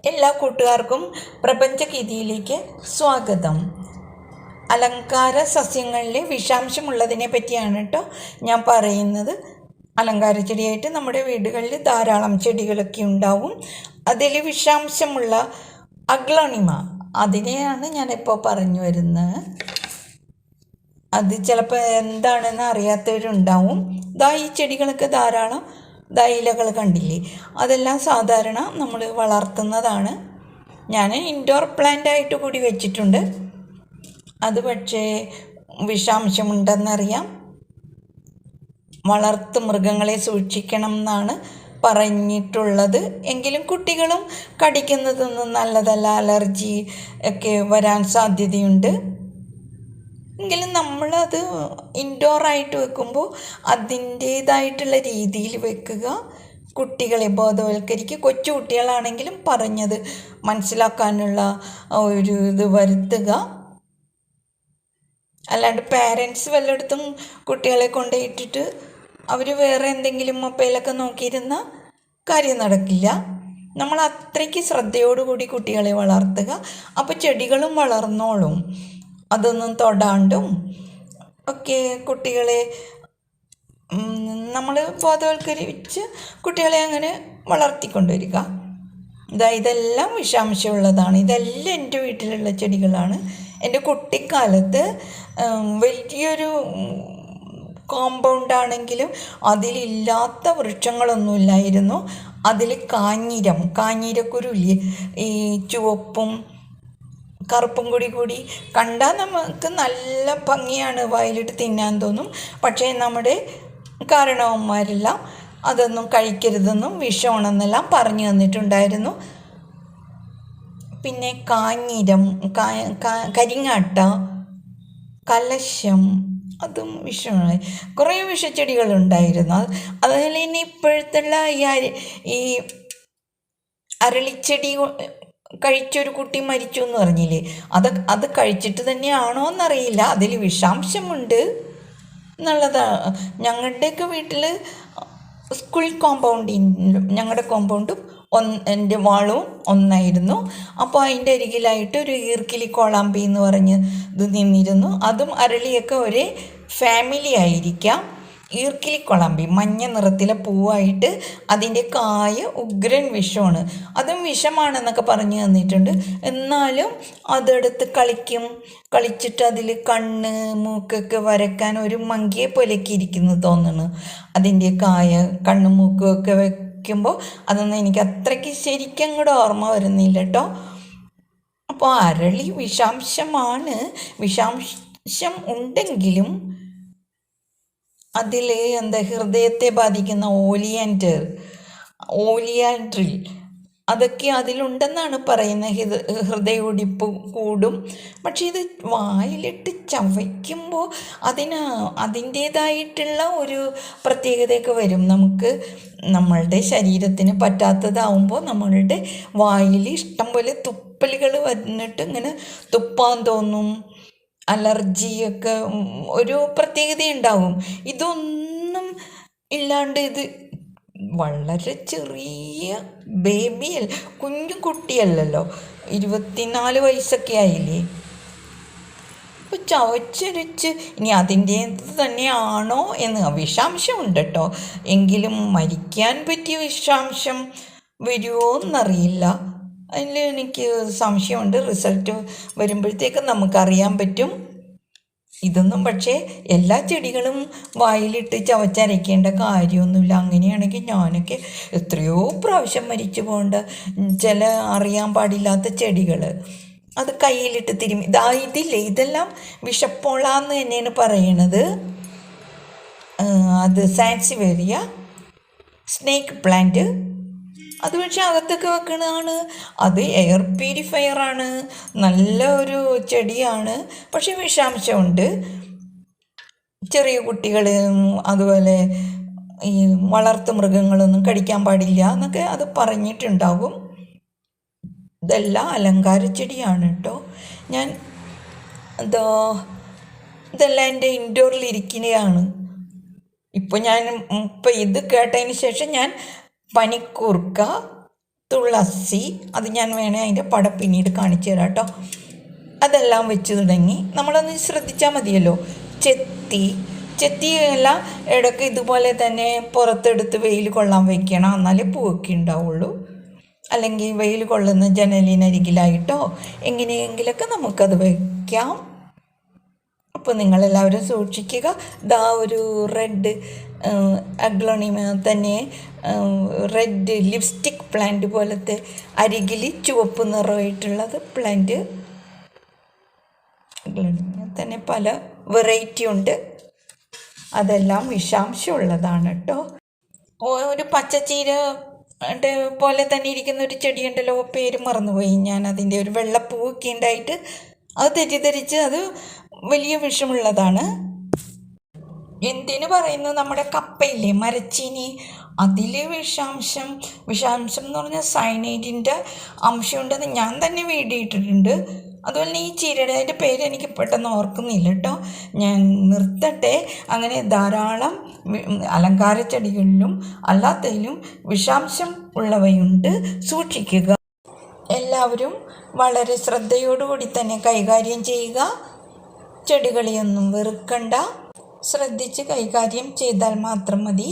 എല്ലാ കൂട്ടുകാർക്കും പ്രപഞ്ചഗീതിയിലേക്ക് സ്വാഗതം. അലങ്കാര സസ്യങ്ങളിലെ വിഷാംശമുള്ളതിനെ പറ്റിയാണ് കേട്ടോ ഞാൻ പറയുന്നത്. അലങ്കാര ചെടിയായിട്ട് നമ്മുടെ വീടുകളിൽ ധാരാളം ചെടികളൊക്കെ ഉണ്ടാവും. അതിൽ വിഷാംശമുള്ള അഗ്ലോണിമ അതിനെയാണ് ഞാനിപ്പോൾ പറഞ്ഞു വരുന്നത്. അത് ചിലപ്പോൾ എന്താണെന്ന് അറിയാത്തവരുണ്ടാവും. ഇതാ ഈ ചെടികളൊക്കെ ധാരാളം ദാ ഇലകൾ കണ്ടില്ലേ? അതെല്ലാം സാധാരണ നമ്മൾ വളർത്തുന്നതാണ്. ഞാൻ ഇൻഡോർ പ്ലാന്റ് ആയിട്ട് കൂടി വെച്ചിട്ടുണ്ട്. അത് പക്ഷേ വിഷാംശമുണ്ടെന്നറിയാം. വളർത്തു മൃഗങ്ങളെ സൂക്ഷിക്കണം എന്നാണ് പറഞ്ഞിട്ടുള്ളത്. എങ്കിലും കുട്ടികളും കടിക്കുന്നതൊന്നും നല്ലതല്ല. അലർജി ഒക്കെ വരാൻ സാധ്യതയുണ്ട്. എങ്കിലും നമ്മളത് ഇൻഡോർ ആയിട്ട് വെക്കുമ്പോൾ അതിന്റേതായിട്ടുള്ള രീതിയിൽ വെക്കുക. കുട്ടികളെ ബോധവൽക്കരിക്കുക. കൊച്ചു കുട്ടികളാണെങ്കിലും പറഞ്ഞത് മനസ്സിലാക്കാനുള്ള ഒരു ഇത് വരുത്തുക. അല്ലാണ്ട് പാരൻസ് വല്ലയിടത്തും കുട്ടികളെ കൊണ്ടുപോയിട്ടിട്ട് അവർ വേറെ എന്തെങ്കിലും മൊബൈലൊക്കെ നോക്കിയിരുന്ന കാര്യം നടക്കില്ല. നമ്മൾ അത്രയ്ക്ക് ശ്രദ്ധയോടുകൂടി കുട്ടികളെ വളർത്തുക. അപ്പോൾ ചെടികളും വളർന്നോളും. അതൊന്നും തൊടാണ്ടും ഒക്കെ കുട്ടികളെ നമ്മൾ ബോധവൽക്കരിച്ച് കുട്ടികളെ അങ്ങനെ വളർത്തിക്കൊണ്ടുവരിക. ഇതാ ഇതെല്ലാം വിഷാംശമുള്ളതാണ്. ഇതെല്ലാം എന്റെ വീട്ടിലുള്ള ചെടികളാണ്. എന്റെ കുട്ടിക്കാലത്ത് വലിയൊരു കോമ്പൗണ്ട് ആണെങ്കിലും അതിലില്ലാത്ത വൃക്ഷങ്ങളൊന്നുമില്ലായിരുന്നു. അതിൽ കാഞ്ഞിരം കാഞ്ഞിരക്കുരുല്ലേ ഈ ചുവപ്പും കറുപ്പും കൂടി കൂടി കണ്ടാൽ നമുക്ക് നല്ല ഭംഗിയാണ് വായിലിട്ട് തിന്നാൻ തോന്നും. പക്ഷേ നമ്മുടെ കാരണവന്മാരെല്ലാം അതൊന്നും കഴിക്കരുതെന്നും വിഷമാണെന്നെല്ലാം പറഞ്ഞു തന്നിട്ടുണ്ടായിരുന്നു. പിന്നെ കാഞ്ഞിരം കരിങ്ങാട്ട കലശം അതും വിഷമാണ് കുറേ വിഷച്ചെടികളുണ്ടായിരുന്നു. അതുപോലെ തന്നെ ഇപ്പോഴത്തുള്ള ഈ ഈ അരളിച്ചെടി കഴിച്ചൊരു കുട്ടി മരിച്ചു എന്ന് പറഞ്ഞില്ലേ? അത് അത് കഴിച്ചിട്ട് തന്നെയാണോ എന്നറിയില്ല. അതിൽ വിഷാംശമുണ്ട് എന്നുള്ളതാണ് ഞങ്ങളുടെയൊക്കെ വീട്ടിൽ സ്കൂൾ കോമ്പൗണ്ടിൻ ഞങ്ങളുടെ കോമ്പൗണ്ടും ഒന്ന് എന്റെ വാളും ഒന്നായിരുന്നു. അപ്പോൾ അതിന്റെ അരികിലായിട്ട് ഒരു ഈർക്കിലി കോളാമ്പി എന്ന് പറഞ്ഞ് ഇത് നിന്നിരുന്നു. അതും അരളിയൊക്കെ ഒരേ ഫാമിലി ആയിരിക്കാം. ഈർക്കിലി കൊളാമ്പി മഞ്ഞ നിറത്തിലെ പൂവായിട്ട് അതിന്റെ കായ ഉഗ്രൻ വിഷമാണ്. അതും വിഷമാണെന്നൊക്കെ പറഞ്ഞു തന്നിട്ടുണ്ട്. എന്നാലും അതെടുത്ത് കളിക്കും. കളിച്ചിട്ട് അതിൽ കണ്ണ് മൂക്കൊക്കെ വരയ്ക്കാൻ ഒരു മങ്കിയെ പോലെയൊക്കെ ഇരിക്കുന്നു തോന്നുന്നു. അതിന്റെ കായ കണ്ണ് മൂക്കും ഒക്കെ വയ്ക്കുമ്പോൾ അതൊന്നും എനിക്ക് അത്രയ്ക്ക് ശരിക്കും കൂടെ ഓർമ്മ വരുന്നില്ല കേട്ടോ. അപ്പോൾ അരളി വിഷാംശമാണ്. വിഷാംശം ഉണ്ടെങ്കിലും അതിൽ എന്താ ഹൃദയത്തെ ബാധിക്കുന്ന ഓലിയാൻഡർ ഓലിയാൻഡ്രിൽ. അതൊക്കെ അതിലുണ്ടെന്നാണ് പറയുന്നത് ഹൃദ ഹൃദയൊടിപ്പ് കൂടും. പക്ഷേ ഇത് വായിലിട്ട് ചവയ്ക്കുമ്പോൾ അതിന് അതിന്റേതായിട്ടുള്ള ഒരു പ്രത്യേകതയൊക്കെ വരും. നമുക്ക് നമ്മളുടെ ശരീരത്തിന് പറ്റാത്തതാവുമ്പോൾ നമ്മളുടെ വായിൽ ഇഷ്ടം പോലെ തുപ്പലുകൾ വന്നിട്ട് ഇങ്ങനെ തുപ്പാൻ തോന്നും. അലർജിയൊക്കെ ഒരു പ്രത്യേകത ഉണ്ടാവും. ഇതൊന്നും ഇല്ലാണ്ട് ഇത് വളരെ ചെറിയ ബേബിയൽ കുഞ്ഞു കുട്ടിയല്ലല്ലോ. ഇരുപത്തിനാല് വയസ്സൊക്കെ ആയില്ലേ? അപ്പോൾ ചവച്ചരച്ച് ഇനി അതിന്റെ തന്നെയാണോ എന്ന് വിഷാംശമുണ്ട് കേട്ടോ എങ്കിലും മരിക്കാൻ പറ്റിയ വിഷാംശം വരുമോ എന്നറിയില്ല അതിൽ എനിക്ക് സംശയമുണ്ട്. റിസൾട്ട് വരുമ്പോഴത്തേക്ക് നമുക്കറിയാൻ പറ്റും. ഇതൊന്നും പക്ഷേ എല്ലാ ചെടികളും വായിലിട്ട് ചവച്ചരയ്ക്കേണ്ട കാര്യമൊന്നുമില്ല. അങ്ങനെയാണെങ്കിൽ ഞാനൊക്കെ എത്രയോ പ്രാവശ്യം മരിച്ചു പോകേണ്ട ചില അറിയാൻ പാടില്ലാത്ത ചെടികൾ അത് കയ്യിലിട്ട് തിരുമി. ഇതാ ഇതില്ലേ ഇതെല്ലാം വിഷപ്പോളാന്ന് തന്നെയാണ് പറയണത്. അത് സാൻസിവേരിയ സ്നേക്ക് പ്ലാന്റ്. അത് പക്ഷേ അകത്തൊക്കെ വെക്കുന്നതാണ് അത് എയർ പ്യൂരിഫയർ ആണ്. നല്ല ഒരു ചെടിയാണ്. പക്ഷേ വിഷാംശമുണ്ട്. ചെറിയ കുട്ടികൾ അതുപോലെ ഈ വളർത്തു മൃഗങ്ങളൊന്നും കടിക്കാൻ പാടില്ല എന്നൊക്കെ അത് പറഞ്ഞിട്ടുണ്ടാകും ഇതെല്ലാം അലങ്കാര ചെടിയാണ് കേട്ടോ. ഞാൻ എന്തോ ഇതെല്ലാം എന്റെ ഇൻഡോറിൽ ഇരിക്കുന്നതാണ്. ഇപ്പോൾ ഞാൻ ഇപ്പം ഇത് കേട്ടതിന് ശേഷം ഞാൻ പനിക്കൂർക്ക തുളസി അത് ഞാൻ വേണേൽ അതിന്റെ പട പിന്നീട് കാണിച്ചു തരാം കേട്ടോ. അതെല്ലാം വെച്ച് തുടങ്ങി നമ്മളൊന്ന് ശ്രദ്ധിച്ചാൽ മതിയല്ലോ. ചെത്തി ചെത്തിയെല്ലാം ഇടയ്ക്ക് ഇതുപോലെ തന്നെ പുറത്തെടുത്ത് വെയിൽ കൊള്ളാൻ വെക്കണം. എന്നാലേ പൂവൊക്കെ ഉണ്ടാവുള്ളൂ. അല്ലെങ്കിൽ വെയിൽ കൊള്ളുന്ന ജനലിനരികിലായിട്ടോ എങ്ങനെയെങ്കിലൊക്കെ നമുക്കത് വയ്ക്കാം അപ്പോൾ നിങ്ങളെല്ലാവരും സൂക്ഷിക്കുക. ദാ ഒരു റെഡ് അഗ്ലോണിമ തന്നെ റെഡ് ലിപ്സ്റ്റിക് പ്ലാന്റ് പോലത്തെ അരികിൽ ചുവപ്പ് നിറമായിട്ടുള്ളത് പ്ലാന്റ് അഗ്ലോണിമ തന്നെ പല വെറൈറ്റി ഉണ്ട്. അതെല്ലാം വിഷാംശമുള്ളതാണ് കേട്ടോ. ഒരു പച്ചച്ചീര പോലെ തന്നെ ഇരിക്കുന്ന ഒരു ചെടിയുണ്ടല്ലോ പേര് മറന്നുപോയി. ഞാൻ അതിന്റെ ഒരു വെള്ളപ്പൂവൊക്കെ ഉണ്ടായിട്ട് അത് തെറ്റിദ്ധരിച്ച് അത് വലിയ വിഷമുള്ളതാണ്. എന്തിനു പറയുന്നു നമ്മുടെ കപ്പയില്ലേ? മരച്ചീനി. അതിൽ വിഷാംശം വിഷാംശം എന്ന് പറഞ്ഞാൽ സൈനൈഡിന്റെ അംശമുണ്ടെന്ന് ഞാൻ തന്നെ വീടിയിട്ടിട്ടുണ്ട്. അതുപോലെ ഈ ചീരയുടെ പേര് എനിക്ക് പെട്ടെന്ന് ഓർക്കുന്നില്ല കേട്ടോ. ഞാൻ നിർത്തട്ടെ. അങ്ങനെ ധാരാളം അലങ്കാര ചെടികളിലും അല്ലാത്തതിലും വിഷാംശം ഉള്ളവയുണ്ട്. സൂക്ഷിക്കുക. എല്ലാവരും വളരെ ശ്രദ്ധയോടുകൂടി തന്നെ കൈകാര്യം ചെയ്യുക. ചെടികളെയൊന്നും വെറുക്കണ്ട. ശ്രദ്ധിച്ച് കൈകാര്യം ചെയ്താൽ മാത്രം മതി.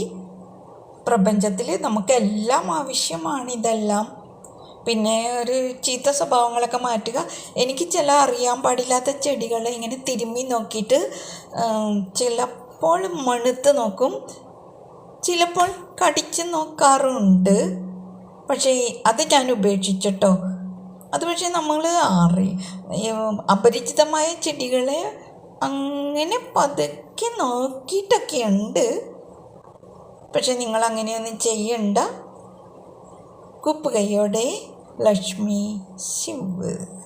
പ്രപഞ്ചത്തിൽ നമുക്കെല്ലാം ആവശ്യമാണ് ഇതെല്ലാം. പിന്നെ ഒരു ചീത്ത സ്വഭാവങ്ങളൊക്കെ മാറ്റുക. എനിക്ക് ചില അറിയാൻ പാടില്ലാത്ത ചെടികൾ ഇങ്ങനെ തിരുമ്മി നോക്കിയിട്ട് ചിലപ്പോൾ മണുത്ത് നോക്കും. ചിലപ്പോൾ കടിച്ച് നോക്കാറുണ്ട്. പക്ഷേ അത് ഞാൻ ഉപേക്ഷിച്ചിട്ടോ. അത് പക്ഷേ നമ്മൾ അറി അപരിചിതമായ ചെടികളെ അങ്ങനെ പതുക്കെ നോക്കിയിട്ടൊക്കെ ഉണ്ട് പക്ഷെ നിങ്ങൾ അങ്ങനെയൊന്നും ചെയ്യണ്ട. കുപ്പ് കൈയോടെ ലക്ഷ്മി ശിവ്.